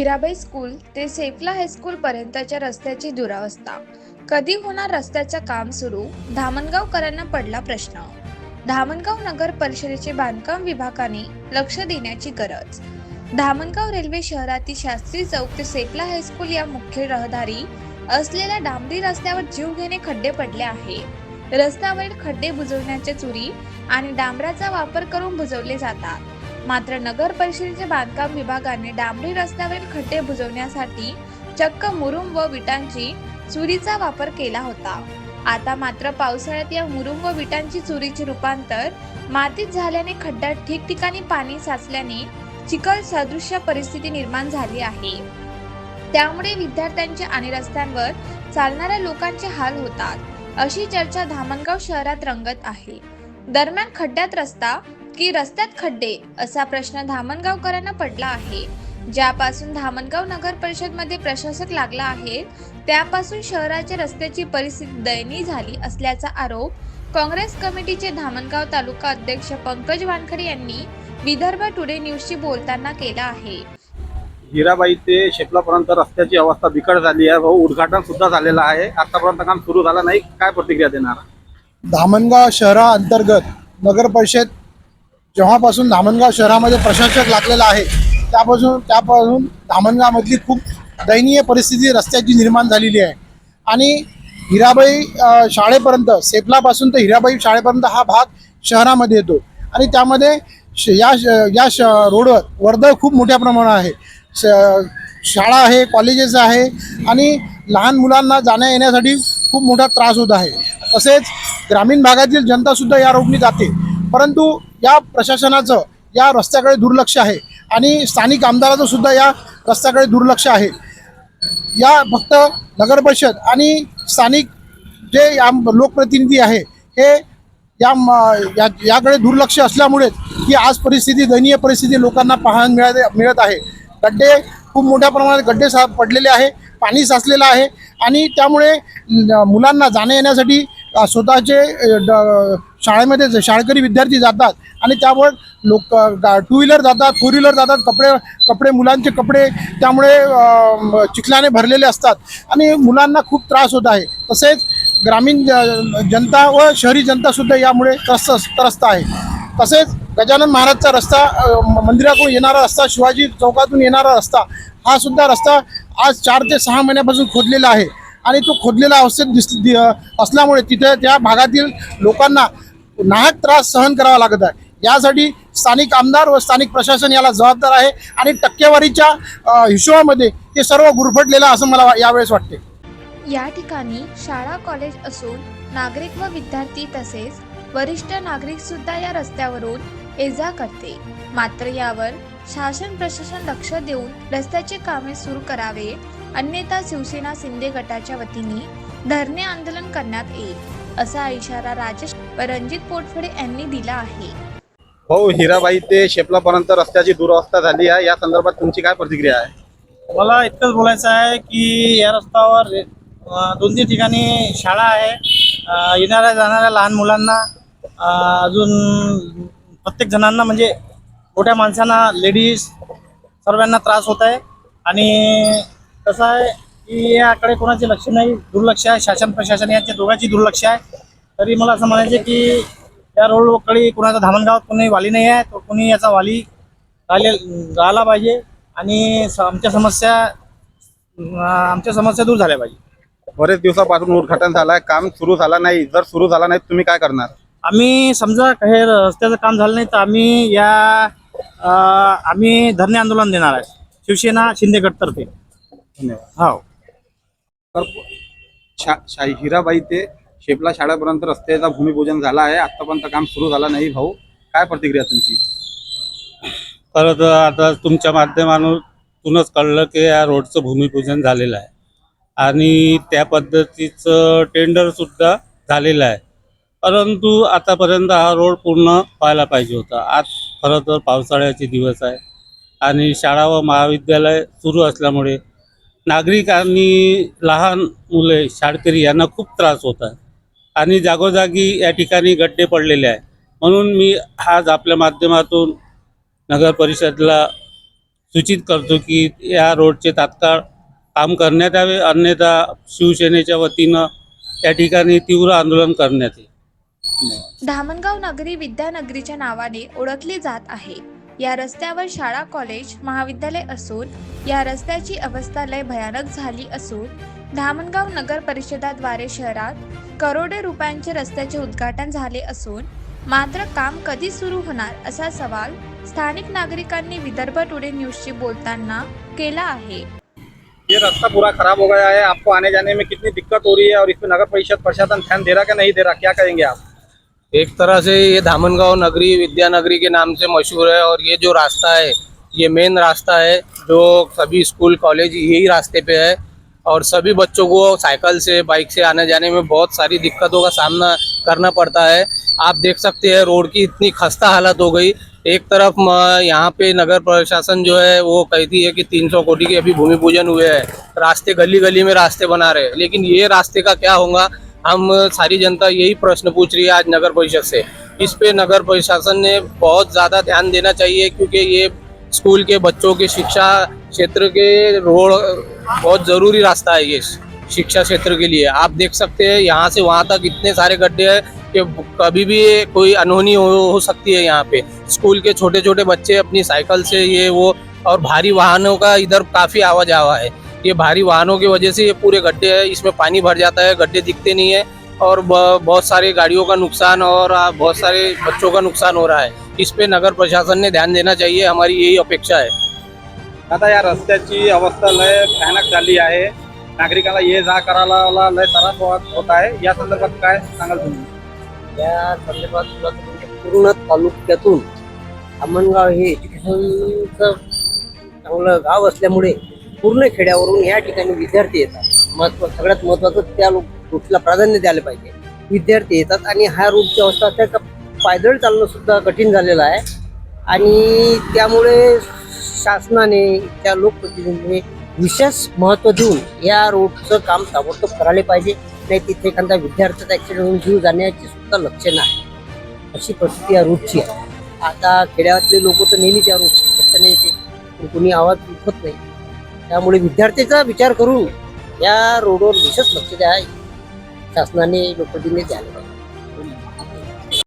Hirabai school ते सेफला high school पर्यंतच्या रस्त्याची दुरावस्था. कधी होणार रस्त्याचं काम सुरू? धामणगावकरांना पडला प्रश्न. धामणगाव नगर परिषदेचे बांधकाम विभागाने लक्ष देण्याची गरज. धामणगाव रेल्वे शहरातील शास्त्री चौक ते सेफला हायस्कूल या मुख्य रहदारी असलेल्या डांबरी रस्त्यावर जीव घेणे खड्डे पडले आहे. रस्त्यावरील खड्डे बुजवण्याच्या चुरी आणि डांबराचा वापर करून बुजवले जातात. मात्र नगर परिषदेच्या बांधकाम विभागाने डांबरी रस्त्यावरील खड्डे बुजवण्यासाठी चक्क मुरुम व विटांची चुरीचा वापर केला होता. आता मात्र पावसाळ्यात या मुरुम व विटांची चुरीचे रूपांतर मातीत झाल्याने खड्ड्यात ठिकठिकाणी पाणी साचल्याने चिखल सदृश्य परिस्थिती निर्माण झाली आहे. त्यामुळे विद्यार्थ्यांचे आणि रस्त्यांवर चालणाऱ्या लोकांचे हाल होतात अशी चर्चा धामणगाव शहरात रंगत आहे. दरम्यान खड्ड्यात रस्ता की रस्त्यात खड्डे असा प्रश्न धामणगावकरांना पडला आहे. ज्यापासून धामणगाव नगर परिषदमध्ये प्रशासक लागला आहे त्यापासून शहराच्या रस्त्याची परिस्थिती दयनीय झाली असल्याचा आरोप काँग्रेस कमिटीचे धामणगाव तालुका अध्यक्ष पंकज वानखडे यांनी विदर्भ टुडे न्यूजशी बोलताना केला आहे. हिराबाई ते शेपलापर्यंत रस्त्याची अवस्था बिकट झाली आहे व उद्घाटन सुद्धा झालेलं आहे. आतापर्यंत काम सुरू झालं नाही. काय प्रतिक्रिया देणार? धामणगाव शहराअंतर्गत नगर परिषद जेव्हापासून धामणगाव शहरामध्ये प्रशासक लागलेला आहे त्यापासून त्यापासून धामणगावमधली खूप दयनीय परिस्थिती रस्त्याची निर्माण झालेली आहे. आणि हिराबाई शाळेपर्यंत सेफलापासून तर हिराबाई शाळेपर्यंत हा भाग शहरामध्ये येतो. आणि त्यामध्ये श- या श- या श रोडवर वर्दळ खूप मोठ्या प्रमाणात आहे. श- शाळा आहे कॉलेजेस आहे आणि लहान मुलांना जाण्या येण्यासाठी खूप मोठा त्रास होत आहे. तसेच ग्रामीण भागातील जनतासुद्धा या रोडनी जाते. परंतु या प्रशासनाचं या रस्त्याकडे दुर्लक्ष आहे. आणि स्थानिक आमदाराचं सुद्धा या रस्त्याकडे दुर्लक्ष आहे. या फक्त नगर परिषद आणि स्थानिक जे या लोकप्रतिनिधी आहे हे या म- या याकडे दुर्लक्ष असल्यामुळेच ही आज परिस्थिती दयनीय परिस्थिती लोकांना पाहायला मिळत मिळत आहे. गड्डे खूप मोठ्या प्रमाणात गड्डे सा पडलेले आहे पाणी साचलेलं आहे आणि त्यामुळे मुलांना जाण्या येण्यासाठी स्वतःचे ड- शाळेमध्ये शाळकरी विद्यार्थी जातात आणि त्यावर लोक टू व्हीलर जातात फोर व्हीलर जातात कपडे कपडे मुलांचे कपडे त्यामुळे चिखलाने भरलेले असतात. आणि मुलांना खूप त्रास होत आहे. तसेच ग्रामीण ज- जनता व शहरी जनतासुद्धा यामुळे त्रस्त त्रस्त आहे. तसेच गजानन महाराजचा रस्ता मंदिराकडून येणारा रस्ता शिवाजी चौकातून येणारा रस्ता हा सुद्धा रस्ता आज चार ते सहा महिन्यापासून खोदलेला आहे. आणि तो खोदलेला अवस्थेत दिस दि- असल्यामुळे तिथे त्या भागातील लोकांना नाहक त्रास सहन करावा लागत आहे. यासाठी स्थानिक आमदार व स्थानिक प्रशासन याला जबाबदार आहे आणि टक्केवारीच्या हिशोबामध्ये ते सर्व गुरफटलेलं असं मला यावेळेस वाटते. या ठिकाणी शाळा कॉलेज असून नागरिक व विद्यार्थी तसेच वरिष्ठ नागरिक सुद्धा या रस्त्यावरून ये जा करते मात्र यावर शासन प्रशासन लक्ष देऊन रस्त्याचे कामे सुरू करावे अन्यथा शिवसेना शिंदे गटाच्या वतीने धरणे आंदोलन करण्यात येईल. असा इशारा राजेश रणजित पोटफळे यांनी दिला आहे. भाऊ हिराबाई ते शेपलापर्यंत रस्त्याची दुरवस्था झाली आहे. या संदर्भात तुमची काय प्रतिक्रिया आहे? मला इतकंच बोलायचं आहे की या रस्त्यावर दोन तीन ठिकाणी शाळा आहे. येणाऱ्या जाणाऱ्या लहान मुलांना अजून प्रत्येक जणांना म्हणजे मोठ्या माणसांना लेडीज सर्वांना त्रास होत आहे. आणि कसं आहे की याकडे कोणाचे लक्ष नाही दुर्लक्ष आहे. शासन प्रशासन यांच्या दोघांची दुर्लक्ष आहे. तरी मला असं म्हणायचं की या रोडकडे कोणाचा धामणगावात कोणी वाली नाही आहे तर कोणी याचा वाली राहिले राहिला पाहिजे आणि आमच्या समस्या आमच्या समस्या दूर झाल्या पाहिजे. बरेच दिवसापासून उद्घाटन झालं आहे काम सुरू झालं नाही. जर सुरू झाला नाही तुम्ही काय करणार? आम्ही समजा हे रस्त्याचं काम झालं नाही तर आम्ही या अं, आम्ही धरणे आंदोलन देणार आहे. शिवसेना शिंदे गटतर्फे धन्यवाद. हो. तर शा शा हिराबाई ते शेपला शाळेपर्यंत रस्त्याचा भूमिपूजन झाला आहे. आतापर्यंत काम सुरू झाला नाही भाऊ. काय प्रतिक्रिया तुमची? खरं तर आता तुमच्या माध्यमातूनच कळलं की या रोडचं भूमिपूजन झालेलं आहे. आणि त्या पद्धतीचं टेंडरसुद्धा झालेलं आहे. परंतु आतापर्यंत हा रोड पूर्ण व्हायला पाहिजे होता. आज खरं तर पावसाळ्याचे दिवस आहे. आणि शाळा व महाविद्यालय सुरू असल्यामुळे नागरिक आणि लहान मुले शाळकरी यांना खूप त्रास होत आहे. आणि जागोजागी या ठिकाणी गड्डे पडलेले आहे म्हणून मी आज आपल्या माध्यमातून नगर परिषदला सूचित करतो की या रोडचे तात्काळ काम करण्यात यावे अन्यथा शिवसेनेच्या वतीनं त्या ठिकाणी तीव्र आंदोलन करण्यात येईल. धामणगाव नगरी विद्यानगरीच्या नावाने ओळखली जात आहे. या रस्त्यावर शाळा कॉलेज महाविद्यालय असून या रस्त्याची अवस्था लय भयानक झाली असून धामणगाव नगर परिषदाद्वारे शहरात करोडे रुपयांचे रस्त्याचे उद्घाटन झाले असून मात्र काम कधी सुरू होणार असा सवाल स्थानिक नागरिकांनी विदर्भ टुडे न्यूजशी बोलताना केला आहे. ये रास्ता पूरा खराब हो गया है। आपको आने जाने में कितनी दिक्कत हो रही है और इसमें नगर परिषद प्रशासन ध्यान दे रहा क्या नहीं दे रहा? क्या कहेंगे आप? एक तरह से ये धामनगांव नगरी विद्यानगरी के नाम से मशहूर है और ये जो रास्ता है, ये मेन रास्ता है, जो सभी स्कूल कॉलेज यही रास्ते पे है और सभी बच्चों को साइकिल से बाइक से आने जाने में बहुत सारी दिक्कतों का सामना करना पड़ता है। आप देख सकते हैं रोड की इतनी खस्ता हालत हो गई। एक तरफ़ यहाँ पे नगर प्रशासन जो है, वो कहती है कि 300 कोटी के अभी भूमि पूजन हुए हैं। रास्ते गली गली में रास्ते बना रहे लेकिन ये रास्ते का क्या होगा? हम सारी जनता यही प्रश्न पूछ रही है आज नगर परिषद से। इस पे नगर प्रशासन ने बहुत ज़्यादा ध्यान देना चाहिए क्योंकि ये स्कूल के बच्चों के शिक्षा क्षेत्र के रोड बहुत ज़रूरी रास्ता है ये शिक्षा क्षेत्र के लिए। आप देख सकते हैं यहाँ से वहाँ तक इतने सारे गड्ढे हैं कि कभी भी कोई अनहोनी हो, हो सकती है यहाँ पे। स्कूल के छोटे छोटे बच्चे अपनी साइकिल से ये वो और भारी वाहनों का इधर काफ़ी आवाज़ आवा है। ये भारी वाहनों की वजह से ये पूरे गड्ढे हैं इसमें पानी भर जाता है गड्ढे दिखते नहीं है और ब- बहुत सारी गाड़ियों का नुकसान और बहुत सारे बच्चों का नुकसान हो रहा है। इस पे नगर प्रशासन ने ध्यान देना चाहिए हमारी यही अपेक्षा है। आता या रस्त्याची अवस्था लय भयानक झाली आहे. नागरिकाला ये जा करायला लय त्रास होत आहे. या संदर्भात काय सांगाल तुम्ही? या संदर्भात म्हणजे पूर्ण तालुक्यातून धामणगाव हे एज्युकेशनचं चांगलं गाव असल्यामुळे पूर्ण खेड्यावरून या ठिकाणी विद्यार्थी येतात. महत्त्व सगळ्यात महत्वाचं त्या रूटला प्राधान्य द्यायला पाहिजे. विद्यार्थी येतात आणि ह्या रूटची अवस्था त्याचा पायदळ चालणं सुद्धा कठीण झालेलं आहे. आणि त्यामुळे शासनाने त्या लोकप्रतिनिधींनी विशेष महत्त्व देऊन या रोडचं काम ताबडतोब करायला पाहिजे. नाही तिथे एखादा विद्यार्थ्याचा ऍक्सिडेंट होऊन जीव जाण्याची सुद्धा लक्षणं आहे अशी परिस्थिती या रूटची आहे. आता खेड्यातले लोक तर नेहमी त्या रूट रस्त्याने येते पण कोणी आवाज उठत नाही. त्यामुळे विद्यार्थ्याचा विचार करून या रोडवर विशेष लक्ष द्या. शासनाने लोकप्रतिनिधी द्यायला पाहिजे.